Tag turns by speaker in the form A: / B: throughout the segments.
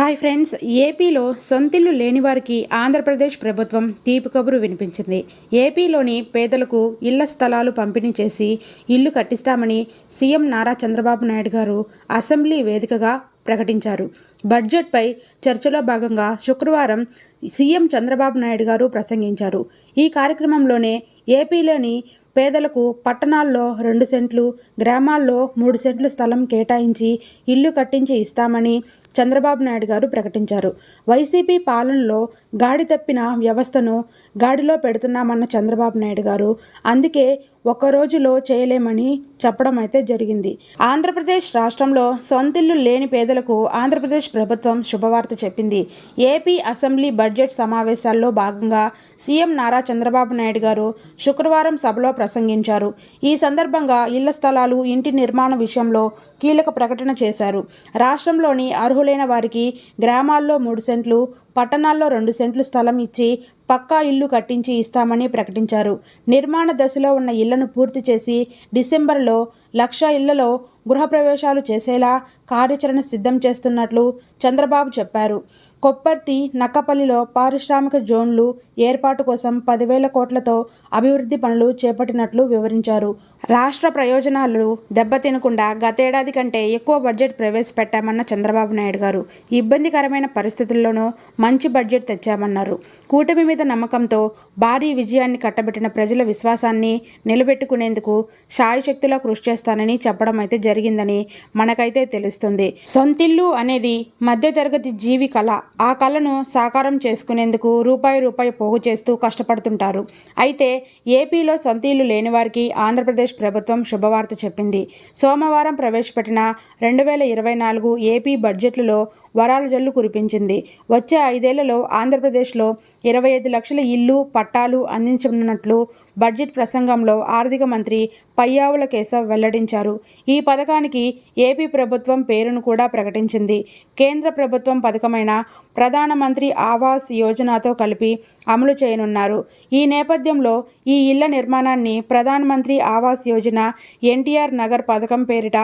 A: Hi friends ఏపీలో సొంతిల్లు లేని వారికి ఆంధ్రప్రదేశ్ ప్రభుత్వం తీపి కబురు వినిపించింది. ఏపీలోని పేదలకు ఇళ్ళ స్థలాలు పంపిణీ చేసి ఇల్లు కట్టిస్తామని సీఎం నారా చంద్రబాబు నాయుడు గారు అసెంబ్లీ వేదికగా ప్రకటించారు. బడ్జెట్పై చర్చలో భాగంగా శుక్రవారం సీఎం చంద్రబాబు నాయుడు గారు ప్రసంగించారు. ఈ కార్యక్రమంలోనే ఏపీలోని పేదలకు పట్టణాల్లో రెండు సెంట్లు గ్రామాల్లో మూడు సెంట్లు స్థలం కేటాయించి ఇల్లు కట్టించి ఇస్తామని చంద్రబాబు నాయుడు గారు ప్రకటించారు. వైసీపీ పాలనలో గాడి తప్పిన వ్యవస్థను గాడిలో పెడుతున్నామన్న చంద్రబాబు నాయుడు గారు. అందుకే ఒక్క రోజులో చేయలేమని చెప్పడం అయితే జరిగింది. ఆంధ్రప్రదేశ్ రాష్ట్రంలో సొంతిల్లు లేని పేదలకు ఆంధ్రప్రదేశ్ ప్రభుత్వం శుభవార్త చెప్పింది. ఏపీ అసెంబ్లీ బడ్జెట్ సమావేశాల్లో భాగంగా సీఎం నారా చంద్రబాబు నాయుడు గారు శుక్రవారం సభలో ప్రసంగించారు. ఈ సందర్భంగా ఇళ్ళ స్థలాలు ఇంటి నిర్మాణ విషయంలో కీలక ప్రకటన చేశారు. రాష్ట్రంలోని అర్హులైన వారికి గ్రామాల్లో మూడు సెంట్లు పట్టణాల్లో రెండు సెంట్లు స్థలం ఇచ్చి పక్కా ఇల్లు కట్టించి ఇస్తామని ప్రకటించారు. నిర్మాణ దశలో ఉన్న ఇళ్ళను పూర్తి చేసి డిసెంబర్లో లక్ష ఇళ్ళలో గృహప్రవేశాలు చేసేలా కార్యాచరణ సిద్ధం చేస్తున్నట్లు చంద్రబాబు చెప్పారు. కొప్పర్తి నక్కపల్లిలో పారిశ్రామిక జోన్లు ఏర్పాటు కోసం పదివేల కోట్లతో అభివృద్ధి పనులు చేపట్టినట్లు వివరించారు. రాష్ట్ర ప్రయోజనాలు దెబ్బతినకుండా గతేడాది కంటే ఎక్కువ బడ్జెట్ ప్రవేశపెట్టామన్న చంద్రబాబు నాయుడు గారు. ఇబ్బందికరమైన పరిస్థితుల్లోనూ మంచి బడ్జెట్ తెచ్చామన్నారు. కూటమి మీద నమ్మకంతో భారీ విజయాన్ని కట్టబెట్టిన ప్రజల విశ్వాసాన్ని నిలబెట్టుకునేందుకు శాయశక్తిలో కృషి చేస్తానని చెప్పడం అయితే జరిగిందని మనకైతే తెలుస్తుంది. సొంతిల్లు అనేది మధ్యతరగతి జీవి కళ. ఆ కళను సాకారం చేసుకునేందుకు రూపాయి రూపాయి పోగు చేస్తూ కష్టపడుతుంటారు. అయితే ఏపీలో సొంతిల్లు లేని వారికి ఆంధ్రప్రదేశ్ ప్రభుత్వం శుభవార్త చెప్పింది. సోమవారం ప్రవేశపెట్టిన రెండు వేల ఇరవై నాలుగు ఏపీ బడ్జెట్లో వరాల జల్లు కురిపించింది. వచ్చే ఐదేళ్ళలో ఆంధ్రప్రదేశ్లో ఇరవై ఐదు లక్షల ఇల్లు పట్టాలు అందించనున్నట్లు బడ్జెట్ ప్రసంగంలో ఆర్థిక మంత్రి పయ్యావుల కేశవ్ వెల్లడించారు. ఈ పథకానికి ఏపీ ప్రభుత్వం పేరును కూడా ప్రకటించింది. కేంద్ర ప్రభుత్వం పథకమైన ప్రధానమంత్రి ఆవాస్ యోజనతో కలిపి అమలు చేయనున్నారు. ఈ నేపథ్యంలో ఈ ఇళ్ళ నిర్మాణాన్ని ప్రధానమంత్రి ఆవాస్ యోజన ఎన్టీఆర్ నగర్ పథకం పేరిట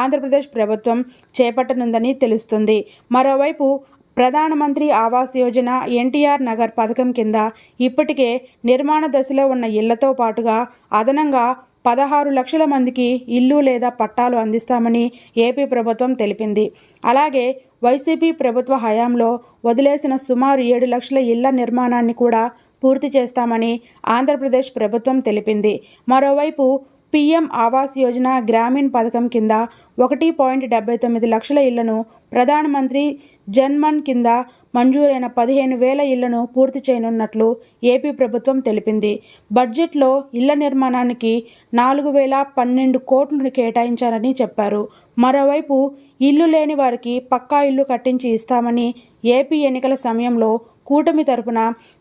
A: ఆంధ్రప్రదేశ్ ప్రభుత్వం చేపట్టనుందని తెలుస్తుంది. మరోవైపు ప్రధానమంత్రి ఆవాస్ యోజన ఎన్టీఆర్ నగర్ పథకం కింద ఇప్పటికే నిర్మాణ దశలో ఉన్న ఇళ్ళతో పాటుగా అదనంగా పదహారు లక్షల మందికి ఇల్లు లేదా పట్టాలు అందిస్తామని ఏపీ ప్రభుత్వం తెలిపింది. అలాగే వైసీపీ ప్రభుత్వ హయాంలో వదిలేసిన సుమారు ఏడు లక్షల ఇళ్ళ నిర్మాణాన్ని కూడా పూర్తి చేస్తామని ఆంధ్రప్రదేశ్ ప్రభుత్వం తెలిపింది. మరోవైపు పీఎం ఆవాస్ యోజన గ్రామీణ్ పథకం కింద ఒకటి పాయింట్ డెబ్బై తొమ్మిది లక్షల ఇళ్ళను ప్రధానమంత్రి జన్మన్ కింద మంజూరైన పదిహేను వేల ఇళ్ళను పూర్తి చేయనున్నట్లు ఏపీ ప్రభుత్వం తెలిపింది. బడ్జెట్లో ఇళ్ళ నిర్మాణానికి నాలుగు వేల పన్నెండు కోట్లు కేటాయించారని చెప్పారు. మరోవైపు ఇల్లు లేని వారికి పక్కా ఇల్లు కట్టించి ఇస్తామని ఏపీ ఎన్నికల సమయంలో కూటమి తరపున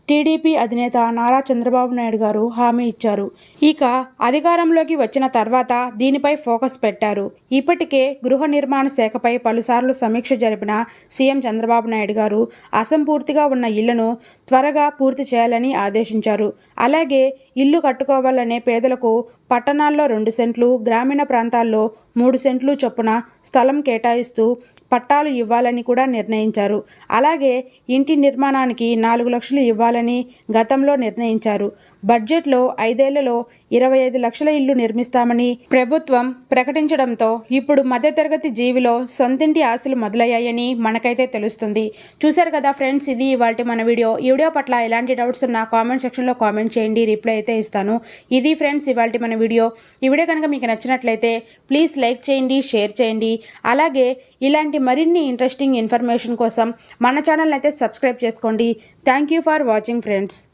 A: టీడీపీ అధినేత నారా చంద్రబాబు నాయుడు గారు హామీ ఇచ్చారు. ఇక అధికారంలోకి వచ్చిన తర్వాత దీనిపై ఫోకస్ పెట్టారు. ఇప్పటికే గృహ నిర్మాణ శాఖపై పలుసార్లు సమీక్ష జరిపిన సీఎం చంద్రబాబు నాయుడు గారు అసంపూర్తిగా ఉన్న ఇళ్ళను త్వరగా పూర్తి చేయాలని ఆదేశించారు. అలాగే ఇల్లు కట్టుకోవాలనే పేదలకు పట్టణాల్లో రెండు సెంట్లు గ్రామీణ ప్రాంతాల్లో మూడు సెంట్లు చొప్పున స్థలం కేటాయిస్తూ పట్టాలు ఇవ్వాలని కూడా నిర్ణయించారు. అలాగే ఇంటి నిర్మాణానికి నాలుగు లక్షలు ఇవ్వాలని గతంలో నిర్ణయించారు. బడ్జెట్లో ఐదేళ్ళలో ఇరవై ఐదు లక్షల ఇల్లు నిర్మిస్తామని ప్రభుత్వం ప్రకటించడంతో ఇప్పుడు మధ్యతరగతి జీవిలో సొంతింటి ఆశలు మొదలయ్యాయని మనకైతే తెలుస్తుంది. చూశారు కదా ఫ్రెండ్స్ ఇది ఇవాళ మన వీడియో. ఈ వీడియో పట్ల ఎలాంటి డౌట్స్ ఉన్నా కామెంట్ సెక్షన్లో కామెంట్ చేయండి. రిప్లై అయితే ఇస్తాను. ఇది ఫ్రెండ్స్ ఇవాళ మన వీడియో. ఈ వీడియో కనుక మీకు నచ్చినట్లయితే ప్లీజ్ లైక్ చేయండి షేర్ చేయండి. అలాగే ఇలాంటి మరిన్ని ఇంట్రెస్టింగ్ ఇన్ఫర్మేషన్ కోసం మన ఛానల్ అయితే సబ్స్క్రైబ్ చేసుకోండి. Thank you for watching friends.